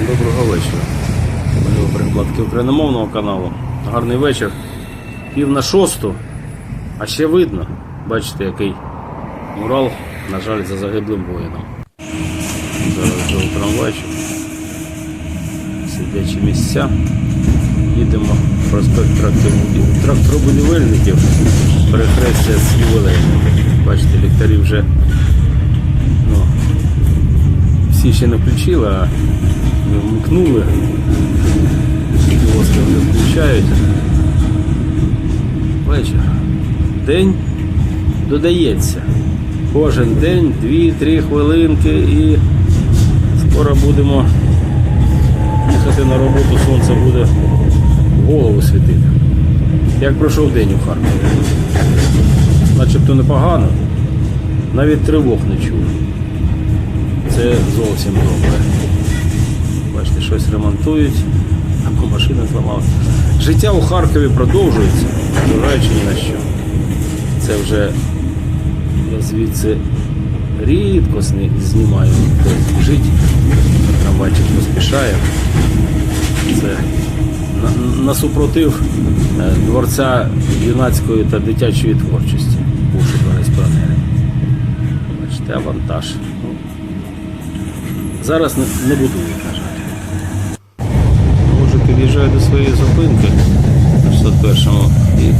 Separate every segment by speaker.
Speaker 1: Доброго вечора. Мої перекладки україномовного каналу. Гарний вечір. Пів на шосту. А ще видно. Бачите, який мурал, на жаль, за загиблим воїном. Зараз у трамвайчик. Сидячі місця. Їдемо в проспект тракторобуді- тракторобудівельників. Перехрестя з ювілейним. Бачите, ліхтарі вже всі ще не включили, а вмкнули. Кіоски вже включають. Вечір. День додається. Кожен день 2-3 хвилинки і скоро будемо їхати на роботу, сонце буде голову світити. Як пройшов день у Харкові? Начебто непогано. Навіть тривог не чув. Це зовсім добре. Бачите, щось ремонтують, або машина зламалася. Життя у Харкові продовжується, незважаючи ні на що. Це вже я звідси рідко знімаю, хтось біжить, трамвайчик поспішає. Це на, на супротив е, дворця юнацької та дитячої творчості. Пошук респіонери. Бачите, авантаж. Зараз не, будують, жаль. Може, під'їжджаю до своєї зупинки на 601-му і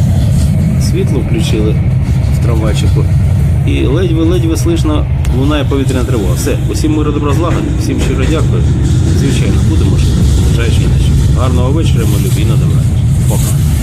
Speaker 1: світло включили в трамвайчику. І ледь-ледь слышно лунає повітряна тривога. Все, усім миру добра злагоди, всім щиро дякую. Звичайно, будемо жити, зважаючи ні на. Гарного вечора, мої любі, на добра. Пока.